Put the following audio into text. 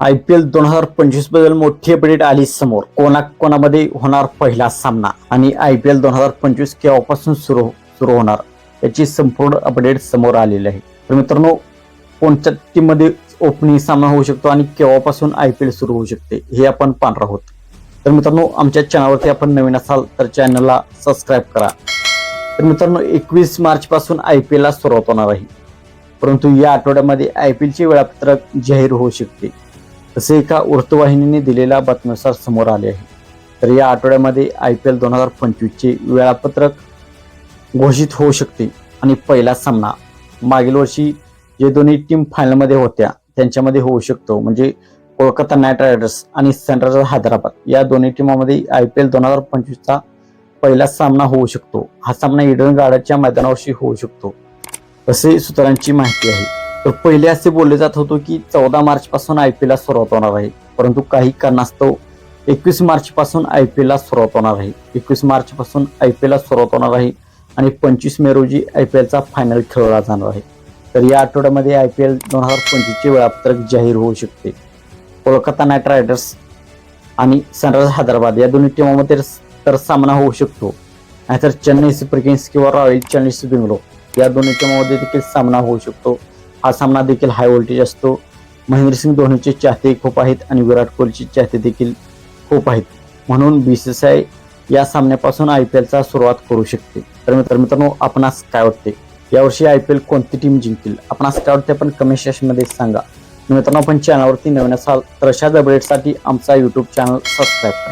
I P L दोन हजार पंचवीसबद्दल मोठी अपडेट आली समोर. कोणा कोणामध्ये होणार पहिला सामना? आणि आय पी एल दोन हजार पंचवीस केव्हापासून सुरू सुरू होणार? याची संपूर्ण अपडेट समोर आलेली आहे. तर मित्रांनो कोणत्या टीममध्ये ओपनिंग सामना होऊ शकतो आणि केव्हापासून आय पी एल सुरू होऊ शकते हे आपण पाहणार आहोत. तर मित्रांनो आमच्या चॅनलवरती आपण नवीन असाल तर चॅनलला सबस्क्राईब करा. तर मित्रांनो एकवीस मार्चपासून आय पी एलला सुरुवात होणार आहे. परंतु या आठवड्यामध्ये आय पी एलचे वेळापत्रक जाहीर होऊ शकते. तसे एका वृत्तवाहिनीने दिलेल्या बातमीनुसार समोर आले आहे. तर या आठवड्यामध्ये आय पी एल दोन हजार पंचवीसचे वेळापत्रक घोषित होऊ शकते आणि पहिला सामना मागील वर्षी जे दोन्ही टीम फायनलमध्ये होत्या त्यांच्यामध्ये होऊ शकतो. म्हणजे कोलकाता नाईट रायडर्स आणि सनरायझर्स हैदराबाद या दोन्ही टीमामध्ये आय पी एल दोन हजार पंचवीसचा पहिला सामना होऊ शकतो. हा सामना इडन गार्डनच्या मैदानावरशी होऊ शकतो. असे सूत्रांची माहिती आहे. तर पहिले असे बोलले जात होतो की चौदा मार्च पासून आय पी एलला सुरुवात होणार आहे. परंतु काही कारणास्तव एकवीस मार्च पासून आय पी एलला सुरुवात होणार आहे. एकवीस मार्च पासून आय पी एलला सुरुवात होणार आहे आणि पंचवीस मे रोजी आय पी एलचा फायनल खेळला जाणार आहे. तर या आठवड्यामध्ये आय पी एल दोन हजार पंचवीसचे वेळापत्रक जाहीर होऊ शकते. कोलकाता नाईट रायडर्स आणि सनरायझर्स हैदराबाद या दोन्ही टीमामध्ये तर सामना होऊ शकतो. नाहीतर चेन्नई सुपर किंग्स किंवा रॉयल चॅलेंजर्स बेंगलोर या दोन्ही टीमामध्ये देखील सामना होऊ शकतो. हा सामना देखील हाय व्होल्टेज असतो. महेंद्रसिंग धोनीचे चाहते खूप आहेत आणि विराट कोहलीचे चाहते देखील खूप आहेत. म्हणून बी सी सी आय या सामन्यापासून आय पी एलचा सुरुवात करू शकते. तर मित्र मित्रांनो आपणास काय वाटते? यावर्षी आय पी एल कोणती टीम जिंकतील? आपणास काय वाटते? आपण कमेंट सेक्शनमध्ये सांगा. मित्रांनो आपण चॅनलवरती नवीन असाल तर अशाच अपडेटसाठी आमचा यूट्यूब चॅनल सबस्क्राईब करा.